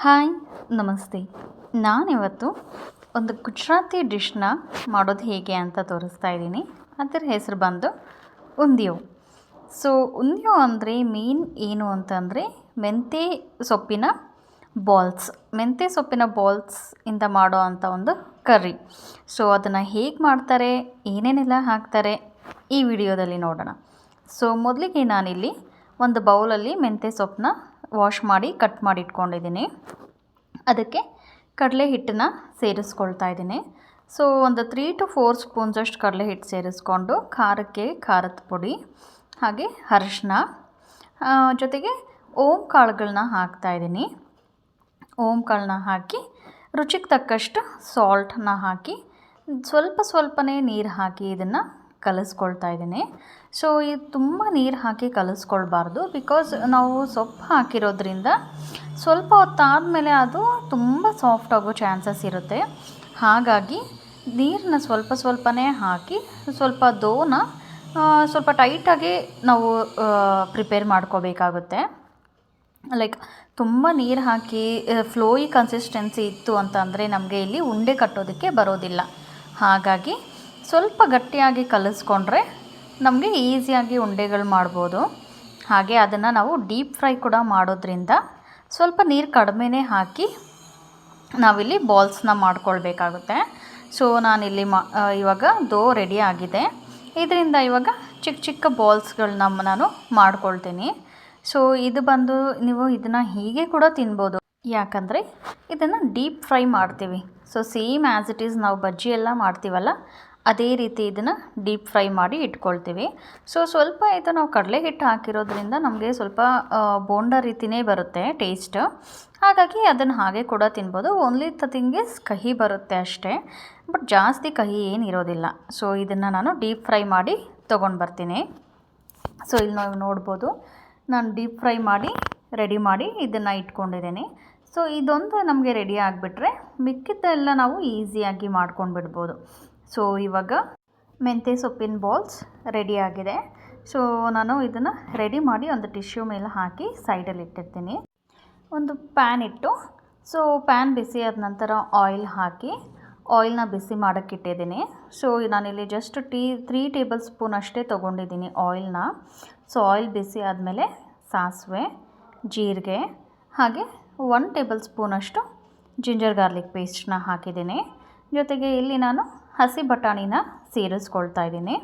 Hi, ನಮಸ್ತೆ. ನಾನಿವತ್ತು ಒಂದು ಗುಜರಾತಿ ಡಿಶ್ನ ಮಾಡೋದು ಹೇಗೆ ಅಂತ ತೋರಿಸ್ತಾ ಇದ್ದೀನಿ. ಅದರ ಹೆಸರು ಬಂದು ಉಂದಿಯೋ. ಸೊ, ಉಂದಿಯೋ ಅಂದರೆ ಮೇನ್ ಏನು ಅಂತಂದರೆ ಮೆಂತೆ ಸೊಪ್ಪಿನ ಬಾಲ್ಸ್ ಮೆಂತ್ಯ ಸೊಪ್ಪಿನ ಬಾಲ್ಸ್ ಇಂದ ಮಾಡೋ ಅಂಥ ಒಂದು ಕರ್ರಿ. ಸೊ, ಅದನ್ನು ಹೇಗೆ ಮಾಡ್ತಾರೆ, ಏನೇನೆಲ್ಲ ಹಾಕ್ತಾರೆ ಈ ವಿಡಿಯೋದಲ್ಲಿ ನೋಡೋಣ. ಸೊ, ಮೊದಲಿಗೆ ನಾನಿಲ್ಲಿ ಒಂದು ಬೌಲಲ್ಲಿ ಮೆಂತ್ಯ ಸೊಪ್ಪನ್ನ ವಾಶ್ ಮಾಡಿ, ಕಟ್ ಮಾಡಿ ಇಟ್ಕೊಂಡಿದ್ದೀನಿ. ಅದಕ್ಕೆ ಕಡಲೆ ಹಿಟ್ಟನ್ನ ಸೇರಿಸ್ಕೊಳ್ತಾ ಇದ್ದೀನಿ. ಸೊ ಒಂದು ತ್ರೀ ಟು ಫೋರ್ ಸ್ಪೂನ್ಸಷ್ಟು ಕಡಲೆ ಹಿಟ್ಟು ಸೇರಿಸ್ಕೊಂಡು, ಖಾರಕ್ಕೆ ಖಾರದ ಪುಡಿ, ಹಾಗೆ ಅರಿಶಿನ ಜೊತೆಗೆ ಓಂ ಕಾಳುಗಳನ್ನ ಹಾಕ್ತಾಯಿದ್ದೀನಿ ಓಂ ಕಾಳನ್ನ ಹಾಕಿ, ರುಚಿಗೆ ತಕ್ಕಷ್ಟು ಸಾಲ್ಟನ್ನ ಹಾಕಿ, ಸ್ವಲ್ಪ ಸ್ವಲ್ಪನೇ ನೀರು ಹಾಕಿ ಇದನ್ನು ಕಲಿಸ್ಕೊಳ್ತಾ ಇದ್ದೀನಿ. ಸೊ ಇದು ತುಂಬ ನೀರು ಹಾಕಿ ಕಲಿಸ್ಕೊಳ್ಬಾರ್ದು ಬಿಕಾಸ್ ನಾವು ಸೊಪ್ಪು ಹಾಕಿರೋದ್ರಿಂದ ಸ್ವಲ್ಪ ಹೊತ್ತಾದಮೇಲೆ ಅದು ತುಂಬ ಸಾಫ್ಟ್ ಆಗೋ ಚಾನ್ಸಸ್ ಇರುತ್ತೆ. ಹಾಗಾಗಿ ನೀರನ್ನ ಸ್ವಲ್ಪ ಸ್ವಲ್ಪನೇ ಹಾಕಿ ಸ್ವಲ್ಪ ದೋನ ಸ್ವಲ್ಪ ಟೈಟಾಗಿ ನಾವು ಪ್ರಿಪೇರ್ ಮಾಡ್ಕೋಬೇಕಾಗುತ್ತೆ. ಲೈಕ್ ತುಂಬ ನೀರು ಹಾಕಿ ಫ್ಲೋಯಿ ಕನ್ಸಿಸ್ಟೆನ್ಸಿ ಇತ್ತು ಅಂತಂದರೆ ನಮಗೆ ಇಲ್ಲಿ ಉಂಡೆ ಕಟ್ಟೋದಕ್ಕೆ ಬರೋದಿಲ್ಲ. ಹಾಗಾಗಿ ಸ್ವಲ್ಪ ಗಟ್ಟಿಯಾಗಿ ಕಲಿಸ್ಕೊಂಡ್ರೆ ನಮಗೆ ಈಸಿಯಾಗಿ ಉಂಡೆಗಳು ಮಾಡ್ಬೋದು. ಹಾಗೆ ಅದನ್ನು ನಾವು ಡೀಪ್ ಫ್ರೈ ಕೂಡ ಮಾಡೋದ್ರಿಂದ ಸ್ವಲ್ಪ ನೀರು ಕಡಿಮೆನೇ ಹಾಕಿ ನಾವಿಲ್ಲಿ ಬಾಲ್ಸ್ನ ಮಾಡ್ಕೊಳ್ಬೇಕಾಗುತ್ತೆ. ಸೊ, ನಾನಿಲ್ಲಿ ಮಾ ಇವಾಗ ದೋ ರೆಡಿ ಆಗಿದೆ. ಇದರಿಂದ ಇವಾಗ ಚಿಕ್ಕ ಚಿಕ್ಕ ಬಾಲ್ಸ್ಗಳನ್ನ ನಾನು ಮಾಡ್ಕೊಳ್ತೀನಿ. ಸೊ, ಇದು ಬಂದು ನೀವು ಇದನ್ನು ಹೀಗೆ ಕೂಡ ತಿನ್ಬೋದು. ಯಾಕಂದರೆ ಇದನ್ನು ಡೀಪ್ ಫ್ರೈ ಮಾಡ್ತೀವಿ. So, same as it is ನಾವು ಬಜ್ಜಿ ಎಲ್ಲ ಮಾಡ್ತೀವಲ್ಲ ಅದೇ ರೀತಿ ಇದನ್ನು ಡೀಪ್ ಫ್ರೈ ಮಾಡಿ ಇಟ್ಕೊಳ್ತೀವಿ. ಸೊ ಸ್ವಲ್ಪ ಇದು ನಾವು ಕಡಲೆ ಹಿಟ್ಟು ಹಾಕಿರೋದ್ರಿಂದ ನಮಗೆ ಸ್ವಲ್ಪ ಬೋಂಡ ರೀತಿಯೇ ಬರುತ್ತೆ ಟೇಸ್ಟ್ ಹಾಗಾಗಿ ಅದನ್ನು ಹಾಗೆ ಕೂಡ ತಿನ್ಬೋದು. ಓನ್ಲಿ ತಿಂಗೆ ಕಹಿ ಬರುತ್ತೆ ಅಷ್ಟೇ. ಬಟ್ ಜಾಸ್ತಿ ಕಹಿ ಏನಿರೋದಿಲ್ಲ ಸೊ ಇದನ್ನು ನಾನು ಡೀಪ್ ಫ್ರೈ ಮಾಡಿ ತೊಗೊಂಡು ಬರ್ತೀನಿ. ಸೊ ಇಲ್ಲಿ ನಾವು ನೋಡ್ಬೋದು. ನಾನು ಡೀಪ್ ಫ್ರೈ ಮಾಡಿ ರೆಡಿ ಮಾಡಿ ಇದನ್ನು ಇಟ್ಕೊಂಡಿದ್ದೀನಿ. ಸೊ ಇದೊಂದು ನಮಗೆ ರೆಡಿ ಆಗಿಬಿಟ್ರೆ ಮಿಕ್ಕಿದ್ದೆಲ್ಲ ನಾವು ಈಸಿಯಾಗಿ ಮಾಡ್ಕೊಂಡು ಬಿಡ್ಬೋದು ಸೊ ಇವಾಗ ಮೆಂತ್ಯ ಸೊಪ್ಪಿನ ಬಾಲ್ಸ್ ರೆಡಿ ಆಗಿದೆ. ಸೊ ನಾನು ಇದನ್ನು ರೆಡಿ ಮಾಡಿ ಒಂದು ಟಿಶ್ಯೂ ಮೇಲೆ ಹಾಕಿ ಸೈಡಲ್ಲಿ ಇಟ್ಟಿರ್ತೀನಿ. ಒಂದು ಪ್ಯಾನ್ ಇಟ್ಟು ಸೊ ಪ್ಯಾನ್ ಬಿಸಿ ಆದ ನಂತರ ಆಯಿಲ್ ಹಾಕಿ ಆಯಿಲ್ನ ಬಿಸಿ ಮಾಡೋಕ್ಕಿಟ್ಟಿದ್ದೀನಿ ಸೊ ನಾನಿಲ್ಲಿ ಜಸ್ಟ್ ಟೀ ತ್ರೀ ಟೇಬಲ್ ಸ್ಪೂನ್ ಅಷ್ಟೇ ತೊಗೊಂಡಿದ್ದೀನಿ ಆಯಿಲ್ನ ಸೊ ಆಯಿಲ್ ಬಿಸಿ ಆದಮೇಲೆ ಸಾಸಿವೆ, ಜೀರಿಗೆ, ಹಾಗೆ ಒನ್ ಟೇಬಲ್ ಸ್ಪೂನಷ್ಟು ಜಿಂಜರ್ ಗಾರ್ಲಿಕ್ ಪೇಸ್ಟ್ನ ಹಾಕಿದ್ದೀನಿ. ಜೊತೆಗೆ ಇಲ್ಲಿ ನಾನು ಹಸಿ ಬಟಾಣಿನ ಸೇರಿಸ್ಕೊಳ್ತಾ ಇದ್ದೀನಿ.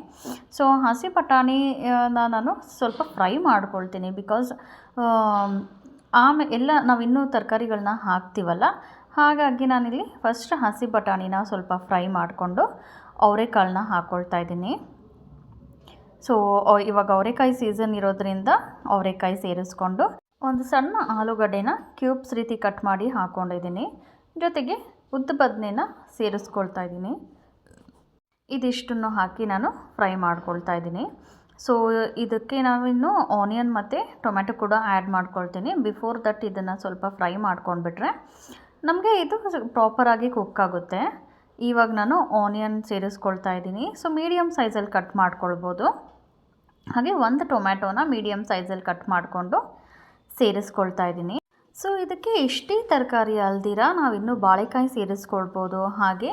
ಸೊ ಹಸಿ ಬಟಾಣಿನ ನಾನು ಸ್ವಲ್ಪ ಫ್ರೈ ಮಾಡ್ಕೊಳ್ತೀನಿ ಬಿಕಾಸ್ ಆಮೇಲೆ ಎಲ್ಲ ನಾವು ಇನ್ನೂ ತರಕಾರಿಗಳನ್ನ ಹಾಕ್ತೀವಲ್ಲ, ಹಾಗಾಗಿ ನಾನಿಲ್ಲಿ ಫಸ್ಟ್ ಹಸಿ ಬಟಾಣಿನ ಸ್ವಲ್ಪ ಫ್ರೈ ಮಾಡಿಕೊಂಡು ಅವರೆಕಾಳನ್ನ ಹಾಕ್ಕೊಳ್ತಾ ಇದ್ದೀನಿ. ಸೊ ಇವಾಗ ಅವರೆಕಾಯಿ ಸೀಸನ್ ಇರೋದ್ರಿಂದ ಅವರೆಕಾಯಿ ಸೇರಿಸ್ಕೊಂಡು ಒಂದು ಸಣ್ಣ ಆಲೂಗಡ್ಡೆನ ಕ್ಯೂಬ್ಸ್ ರೀತಿ ಕಟ್ ಮಾಡಿ ಹಾಕ್ಕೊಂಡಿದ್ದೀನಿ ಜೊತೆಗೆ ಉದ್ದ ಬದನೆನ ಸೇರಿಸ್ಕೊಳ್ತಾ ಇದ್ದೀನಿ. ಇದಿಷ್ಟನ್ನು ಹಾಕಿ ನಾನು ಫ್ರೈ ಮಾಡ್ಕೊಳ್ತಾ ಇದ್ದೀನಿ. ಸೊ ಇದಕ್ಕೆ ನಾವಿನ್ನು ಆನಿಯನ್ ಮತ್ತು ಟೊಮೆಟೊ ಕೂಡ ಆ್ಯಡ್ ಮಾಡ್ಕೊಳ್ತೀನಿ. ಬಿಫೋರ್ ದಟ್ ಇದನ್ನು ಸ್ವಲ್ಪ ಫ್ರೈ ಮಾಡ್ಕೊಂಡ್ಬಿಟ್ರೆ ನಮಗೆ ಇದು ಪ್ರಾಪರಾಗಿ ಕುಕ್ ಆಗುತ್ತೆ. ಇವಾಗ ನಾನು ಆನಿಯನ್ ಸೇರಿಸ್ಕೊಳ್ತಾ ಇದ್ದೀನಿ. ಸೊ ಮೀಡಿಯಮ್ ಸೈಜಲ್ಲಿ ಕಟ್ ಮಾಡ್ಕೊಳ್ಬೋದು. ಹಾಗೆ ಒಂದು ಟೊಮ್ಯಾಟೋನ ಮೀಡಿಯಮ್ ಸೈಜಲ್ಲಿ ಕಟ್ ಮಾಡಿಕೊಂಡು ಸೇರಿಸ್ಕೊಳ್ತಾ ಇದ್ದೀನಿ. ಸೊ ಇದಕ್ಕೆ ಇಷ್ಟೇ ತರಕಾರಿ ಅಲ್ದಿರ ನಾವಿನ್ನು ಬಾಳೆಕಾಯಿ ಸೇರಿಸ್ಕೊಳ್ಬೋದು. ಹಾಗೆ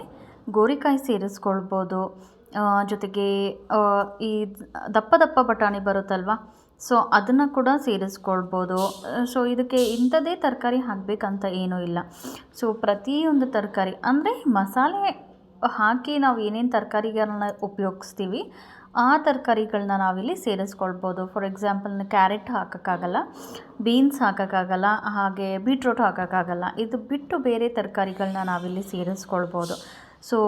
ಗೋರಿಕಾಯಿ ಸೇರಿಸ್ಕೊಳ್ಬೋದು. ಜೊತೆಗೆ ಈ ದಪ್ಪ ದಪ್ಪ ಬಟಾಣಿ ಬರುತ್ತಲ್ವ? ಸೊ, ಅದನ್ನು ಕೂಡ ಸೇರಿಸ್ಕೊಳ್ಬೋದು. ಸೊ, ಇದಕ್ಕೆ ಇಂಥದ್ದೇ ತರಕಾರಿ ಹಾಕಬೇಕಂತ ಏನೂ ಇಲ್ಲ. ಸೊ, ಪ್ರತಿಯೊಂದು ತರಕಾರಿ, ಅಂದರೆ ಮಸಾಲೆ ಹಾಕಿ ನಾವು ಏನೇನು ತರಕಾರಿಗಳನ್ನ ಉಪಯೋಗಿಸ್ತೀವಿ, ಆ ತರಕಾರಿಗಳನ್ನ ನಾವಿಲ್ಲಿ ಸೇರಿಸ್ಕೊಳ್ಬೋದು. ಫಾರ್ ಎಕ್ಸಾಂಪಲ್ ಕ್ಯಾರೆಟ್ ಹಾಕೋಕ್ಕಾಗಲ್ಲ ಬೀನ್ಸ್ ಹಾಕೋಕ್ಕಾಗಲ್ಲ, ಹಾಗೆ ಬೀಟ್ರೂಟ್ ಹಾಕೋಕ್ಕಾಗಲ್ಲ. ಇದು ಬಿಟ್ಟು ಬೇರೆ ತರಕಾರಿಗಳನ್ನ ನಾವಿಲ್ಲಿ ಸೇರಿಸ್ಕೊಳ್ಬೋದು. ಸೊ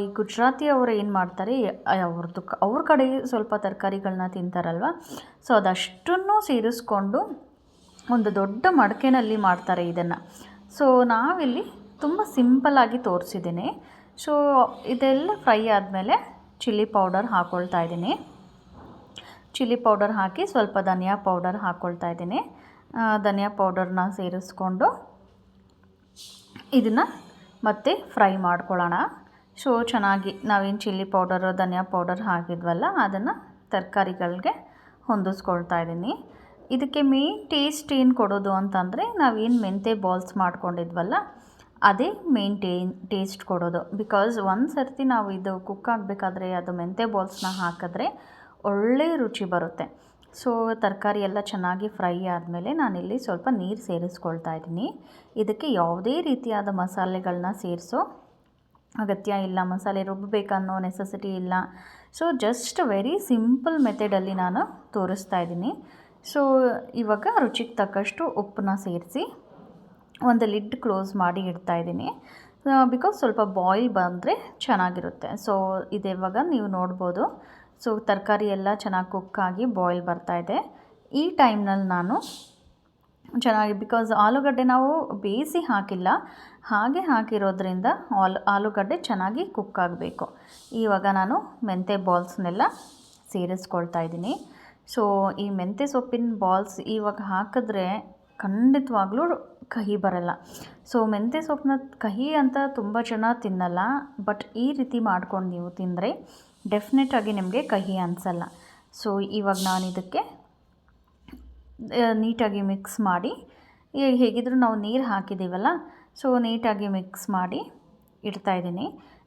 ಈ ಗುಜರಾತಿ ಅವರು ಏನು ಮಾಡ್ತಾರೆ? ಅವ್ರದ್ದು ಅವ್ರ ಕಡೆ ಸ್ವಲ್ಪ ತರಕಾರಿಗಳನ್ನ ತಿಂತಾರಲ್ವ? ಸೊ ಅದಷ್ಟನ್ನು ಸೇರಿಸ್ಕೊಂಡು ಒಂದು ದೊಡ್ಡ ಮಡಕೆನಲ್ಲಿ ಮಾಡ್ತಾರೆ ಇದನ್ನು. ಸೊ ನಾವಿಲ್ಲಿ ತುಂಬ ಸಿಂಪಲ್ಲಾಗಿ ತೋರಿಸಿದ್ದೀನಿ. ಸೊ ಇದೆಲ್ಲ ಫ್ರೈ ಆದಮೇಲೆ ಚಿಲ್ಲಿ ಪೌಡರ್ ಹಾಕ್ಕೊಳ್ತಾ ಇದ್ದೀನಿ. ಚಿಲ್ಲಿ ಪೌಡರ್ ಹಾಕಿ ಸ್ವಲ್ಪ ಧನಿಯಾ ಪೌಡರ್ ಹಾಕ್ಕೊಳ್ತಾ ಇದ್ದೀನಿ. ಧನಿಯಾ ಪೌಡರ್ನ ಸೇರಿಸ್ಕೊಂಡು ಇದನ್ನು ಮತ್ತೆ ಫ್ರೈ ಮಾಡ್ಕೊಳ್ಳೋಣ. ಸೊ ಚೆನ್ನಾಗಿ ನಾವೇನು ಚಿಲ್ಲಿ ಪೌಡರು, ಧನಿಯಾ ಪೌಡರ್ ಹಾಕಿದ್ವಲ್ಲ, ಅದನ್ನು ತರಕಾರಿಗಳಿಗೆ ಹೊಂದಿಸ್ಕೊಳ್ತಾ ಇದ್ದೀನಿ. ಇದಕ್ಕೆ ಮೇನ್ ಟೇಸ್ಟ್ ಏನು ಕೊಡೋದು ಅಂತಂದರೆ, ನಾವೇನು ಮೆಂತೆ ಬಾಲ್ಸ್ ಮಾಡ್ಕೊಂಡಿದ್ವಲ್ಲ, ಅದೇ ಮೇನ್ ಟೇ ಟೇಸ್ಟ್ ಕೊಡೋದು. ಬಿಕಾಸ್ ಒಂದು ಸರ್ತಿ ನಾವು ಇದು ಕುಕ್ ಆಗಬೇಕಾದ್ರೆ, ಅದು ಮೆಂತೆ ಬಾಲ್ಸ್ನ ಹಾಕಿದ್ರೆ ಒಳ್ಳೆ ರುಚಿ ಬರುತ್ತೆ. ಸೊ, ತರಕಾರಿ ಎಲ್ಲ ಚೆನ್ನಾಗಿ ಫ್ರೈ ಆದಮೇಲೆ ನಾನಿಲ್ಲಿ ಸ್ವಲ್ಪ ನೀರು ಸೇರಿಸ್ಕೊಳ್ತಾ ಇದ್ದೀನಿ. ಇದಕ್ಕೆ ಯಾವುದೇ ರೀತಿಯಾದ ಮಸಾಲೆಗಳನ್ನ ಸೇರಿಸೋ ಅಗತ್ಯ ಇಲ್ಲ. ಮಸಾಲೆ ರುಬ್ಬಬೇಕನ್ನೋ ನೆಸೆಸಿಟಿ ಇಲ್ಲ. ಸೊ ಜಸ್ಟ್ ವೆರಿ ಸಿಂಪಲ್ ಮೆಥಡಲ್ಲಿ ನಾನು ತೋರಿಸ್ತಾ ಇದ್ದೀನಿ. ಸೊ, ಇವಾಗ ರುಚಿಗೆ ತಕ್ಕಷ್ಟು ಉಪ್ಪನ್ನ ಸೇರಿಸಿ ಒಂದು ಲಿಡ್ ಕ್ಲೋಸ್ ಮಾಡಿ ಇಡ್ತಾ ಇದ್ದೀನಿ. ಬಿಕಾಸ್ ಸ್ವಲ್ಪ ಬಾಯ್ಲ್ ಬಂದರೆ ಚೆನ್ನಾಗಿರುತ್ತೆ. ಸೊ ಇವಾಗ ನೀವು ನೋಡ್ಬೋದು. ಸೊ ತರಕಾರಿ ಎಲ್ಲ ಚೆನ್ನಾಗಿ ಕುಕ್ಕಾಗಿ ಬಾಯ್ಲ್ ಬರ್ತಾಯಿದೆ ಈ ಟೈಮ್ನಲ್ಲಿ ನಾನು ಚೆನ್ನಾಗಿ ಬಿಕಾಸ್ ಆಲೂಗಡ್ಡೆ ನಾವು ಬೇಯಿಸಿ ಹಾಕಿಲ್ಲ. ಹಾಗೆ ಹಾಕಿರೋದ್ರಿಂದ ಆಲ್, ಆಲೂಗಡ್ಡೆ ಚೆನ್ನಾಗಿ ಕುಕ್ ಆಗಬೇಕು. ಇವಾಗ ನಾನು ಮೆಂತೆ ಬಾಲ್ಸ್ನೆಲ್ಲ ಸೇರಿಸ್ಕೊಳ್ತಾ ಇದ್ದೀನಿ. ಸೊ ಈ ಮೆಂತೆ ಸೊಪ್ಪಿನ ಬಾಲ್ಸ್ ಇವಾಗ ಹಾಕಿದ್ರೆ ಖಂಡಿತವಾಗ್ಲೂ ಕಹಿ ಬರಲ್ಲ. ಸೊ ಮೆಂತೆ ಸೊಪ್ಪನ್ನ ಕಹಿ ಅಂತ ತುಂಬ ಜನ ತಿನ್ನಲ್ಲ ಬಟ್ ಈ ರೀತಿ ಮಾಡ್ಕೊಂಡು ನೀವು ತಿಂದರೆ ಡೆಫಿನೆಟಾಗಿ ನಿಮಗೆ ಕಹಿ ಅನಿಸಲ್ಲ. ಸೊ ಇವಾಗ ನಾನು ಇದಕ್ಕೆ ನೀಟಾಗಿ ಮಿಕ್ಸ್ ಮಾಡಿ ಹೇಗಿದ್ದರೂ ನಾವು ನೀರು ಹಾಕಿದ್ದೀವಲ್ಲ ಸೊ ನೀಟಾಗಿ ಮಿಕ್ಸ್ ಮಾಡಿ ಇಡ್ತಾ ಇದ್ದೀನಿ.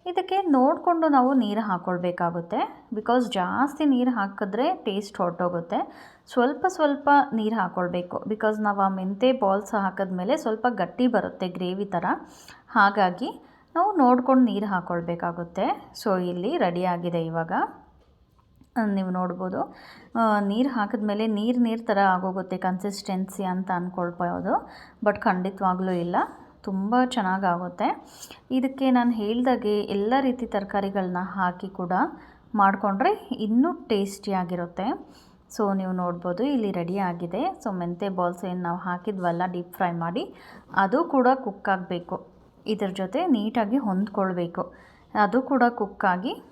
ಇದಕ್ಕೆ ನೋಡಿಕೊಂಡು ನಾವು ನೀರು ಹಾಕ್ಕೊಳ್ಬೇಕಾಗುತ್ತೆ ಬಿಕಾಸ್ ಜಾಸ್ತಿ ನೀರು ಹಾಕಿದ್ರೆ ಟೇಸ್ಟ್ ಹೊರಟೋಗುತ್ತೆ. ಸ್ವಲ್ಪ ಸ್ವಲ್ಪ ನೀರು ಹಾಕ್ಕೊಳ್ಬೇಕು ಬಿಕಾಸ್ ನಾವು ಆ ಮೆಂತೆ ಬಾಲ್ಸ್ ಹಾಕಿದ್ಮೇಲೆ ಸ್ವಲ್ಪ ಗಟ್ಟಿ ಬರುತ್ತೆ ಗ್ರೇವಿ ಥರ ಹಾಗಾಗಿ ನಾವು ನೋಡ್ಕೊಂಡು ನೀರು ಹಾಕ್ಕೊಳ್ಬೇಕಾಗುತ್ತೆ ಸೊ ಇಲ್ಲಿ ರೆಡಿಯಾಗಿದೆ ಇವಾಗ. ನೀವು ನೋಡ್ಬೋದು. ನೀರು ಹಾಕಿದ್ಮೇಲೆ ನೀರು ನೀರು ಥರ ಆಗೋಗುತ್ತೆ ಕನ್ಸಿಸ್ಟೆನ್ಸಿ ಅಂತ ಅಂದ್ಕೊಳ್ಬೋದು ಬಟ್ ಖಂಡಿತವಾಗ್ಲೂ ಇಲ್ಲ. ತುಂಬ ಚೆನ್ನಾಗಾಗುತ್ತೆ. ಇದಕ್ಕೆ ನಾನು ಹೇಳ್ದಾಗೆ ಎಲ್ಲ ರೀತಿ ತರಕಾರಿಗಳನ್ನ ಹಾಕಿ ಕೂಡ ಮಾಡಿಕೊಂಡ್ರೆ ಇನ್ನೂ ಟೇಸ್ಟಿಯಾಗಿರುತ್ತೆ ಸೊ ನೀವು ನೋಡ್ಬೋದು, ಇಲ್ಲಿ ರೆಡಿ ಆಗಿದೆ. ಸೊ ಮೆಂತೆ ಬಾಲ್ಸ್ ಏನು ನಾವು ಹಾಕಿದ್ವಲ್ಲ ಡೀಪ್ ಫ್ರೈ ಮಾಡಿ, ಅದು ಕೂಡ ಕುಕ್ ಆಗಬೇಕು. ಇದ್ರ ಜೊತೆ ನೀಟಾಗಿ ಹೊಂದ್ಕೊಳ್ಬೇಕು. ಅದು ಕೂಡ ಕುಕ್ಕಾಗಿ.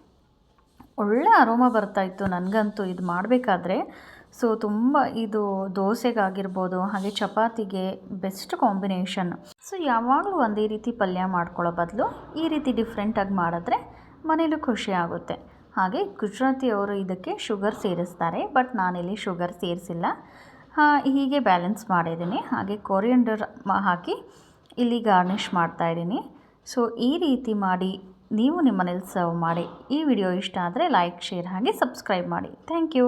ಒಳ್ಳೆ ಅರೋಮ ಬರ್ತಾಯಿತ್ತು ನನಗಂತೂ ಇದು ಮಾಡಬೇಕಾದ್ರೆ. ಸೊ, ತುಂಬ ಇದು ದೋಸೆಗಾಗಿರ್ಬೋದು, ಹಾಗೆ ಚಪಾತಿಗೆ ಬೆಸ್ಟ್ ಕಾಂಬಿನೇಷನ್. ಸೊ, ಯಾವಾಗಲೂ ಒಂದೇ ರೀತಿ ಪಲ್ಯ ಮಾಡ್ಕೊಳ್ಳೋ ಬದಲು ಈ ರೀತಿ ಡಿಫ್ರೆಂಟಾಗಿ ಮಾಡಿದ್ರೆ ಮನೇಲೂ ಖುಷಿ ಆಗುತ್ತೆ. ಹಾಗೆ ಗುಜರಾತಿಯವರು ಇದಕ್ಕೆ ಶುಗರ್ ಸೇರಿಸ್ತಾರೆ, ಬಟ್ ನಾನಿಲ್ಲಿ ಶುಗರ್ ಸೇರಿಸಿಲ್ಲ. ಹೀಗೆ ಬ್ಯಾಲೆನ್ಸ್ ಮಾಡಿದ್ದೀನಿ. ಹಾಗೆ ಕೊರಿಯಂಡರ್ ಹಾಕಿ ಇಲ್ಲಿ ಗಾರ್ನಿಷ್ ಮಾಡ್ತಾಯಿದ್ದೀನಿ ಸೊ ಈ ರೀತಿ ಮಾಡಿ ನೀವು ನಿಮ್ಮ ಮನೇಲಿ ಸರ್ವ್ ಮಾಡಿ. ಈ ವಿಡಿಯೋ ಇಷ್ಟ ಆದರೆ ಲೈಕ್ ಶೇರ್ ಹಾಗೆ ಸಬ್ಸ್ಕ್ರೈಬ್ ಮಾಡಿ. Thank you